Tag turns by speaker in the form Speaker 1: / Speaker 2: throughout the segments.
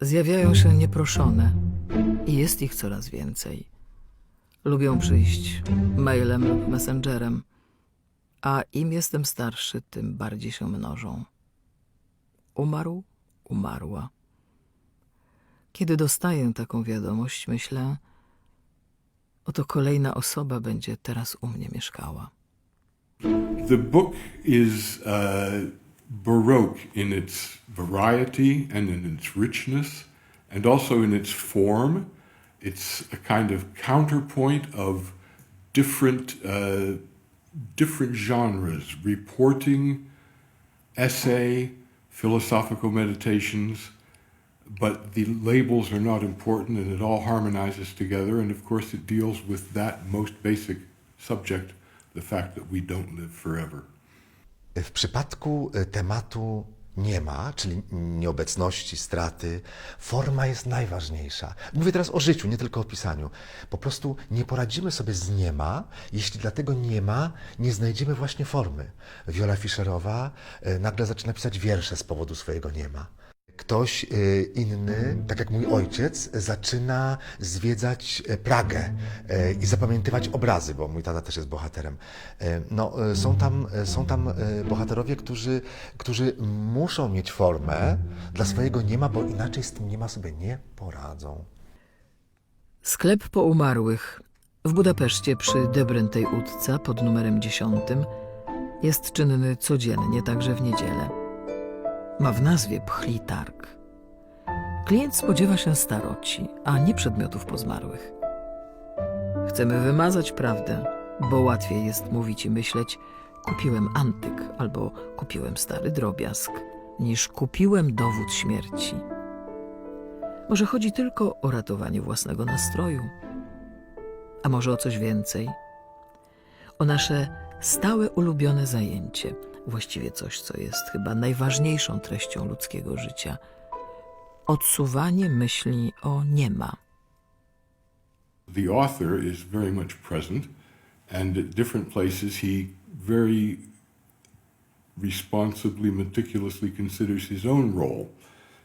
Speaker 1: Zjawiają się nieproszone i jest ich coraz więcej. Lubią przyjść mailem lub messengerem, a im jestem starszy, tym bardziej się mnożą. Umarł, umarła. Kiedy dostaję taką wiadomość, myślę, oto kolejna osoba będzie teraz u mnie mieszkała.
Speaker 2: The book is uh, Baroque in its variety and in its richness, and also in its form. It's a kind of counterpoint of different, uh, different genres reporting, essay, philosophical meditations. But the labels are not important and it all harmonizes together. And of course, it deals with that most basic subject the fact that we don't live forever.
Speaker 3: W przypadku e, tematu nie ma, czyli nieobecności, straty, forma jest najważniejsza. Mówię teraz o życiu, nie tylko o pisaniu. Po prostu nie poradzimy sobie z nie ma, jeśli dla tego nie ma nie znajdziemy właśnie formy. Wiola Fischerowa e, nagle zaczyna pisać wiersze z powodu swojego nie ma. Ktoś e, inny, tak jak mój ojciec, zaczyna zwiedzać e, Pragę e, i zapamiętywać obrazy, bo mój tata też jest bohaterem. E, No, są tam, są tam bohaterowie, którzy, którzy muszą mieć formę dla swojego niema, bo inaczej z tym niema sobie nie poradzą.
Speaker 1: Sklep po umarłych w Budapeszcie przy Debrentej Utca pod numerem 10 jest czynny codziennie, także w niedzielę. Ma w nazwie pchli targ. Klient spodziewa się staroci, a nie przedmiotów pozmarłych. Chcemy wymazać prawdę, bo łatwiej jest mówić i myśleć kupiłem antyk albo kupiłem stary drobiazg, niż kupiłem dowód śmierci. Może chodzi tylko o ratowanie własnego nastroju, a może o coś więcej? O nasze stałe ulubione zajęcie, właściwie coś, co jest chyba najważniejszą treścią ludzkiego życia odsuwanie myśli o nie ma.
Speaker 2: The author is very much present, and at different places he very responsibly, meticulously considers his own role,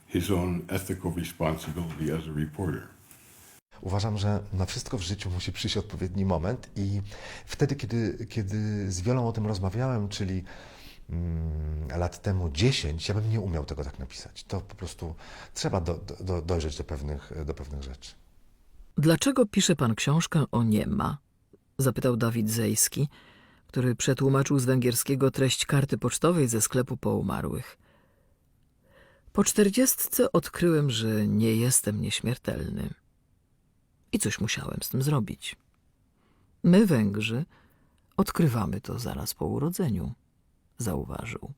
Speaker 2: his own ethical responsibility as a reporter.
Speaker 3: Uważam, że na wszystko w życiu musi przyjść odpowiedni moment i wtedy, kiedy, kiedy z Wiolą o tym rozmawiałem, czyli lat temu 10, ja bym nie umiał tego tak napisać. To po prostu trzeba do, do, dojrzeć do pewnych, do pewnych rzeczy.
Speaker 1: Dlaczego pisze pan książkę o nie ma? Zapytał Dawid Zejski, który przetłumaczył z węgierskiego treść karty pocztowej ze sklepu po umarłych. Po czterdziestce odkryłem, że nie jestem nieśmiertelny. I coś musiałem z tym zrobić. My, Węgrzy, odkrywamy to zaraz po urodzeniu, zauważył.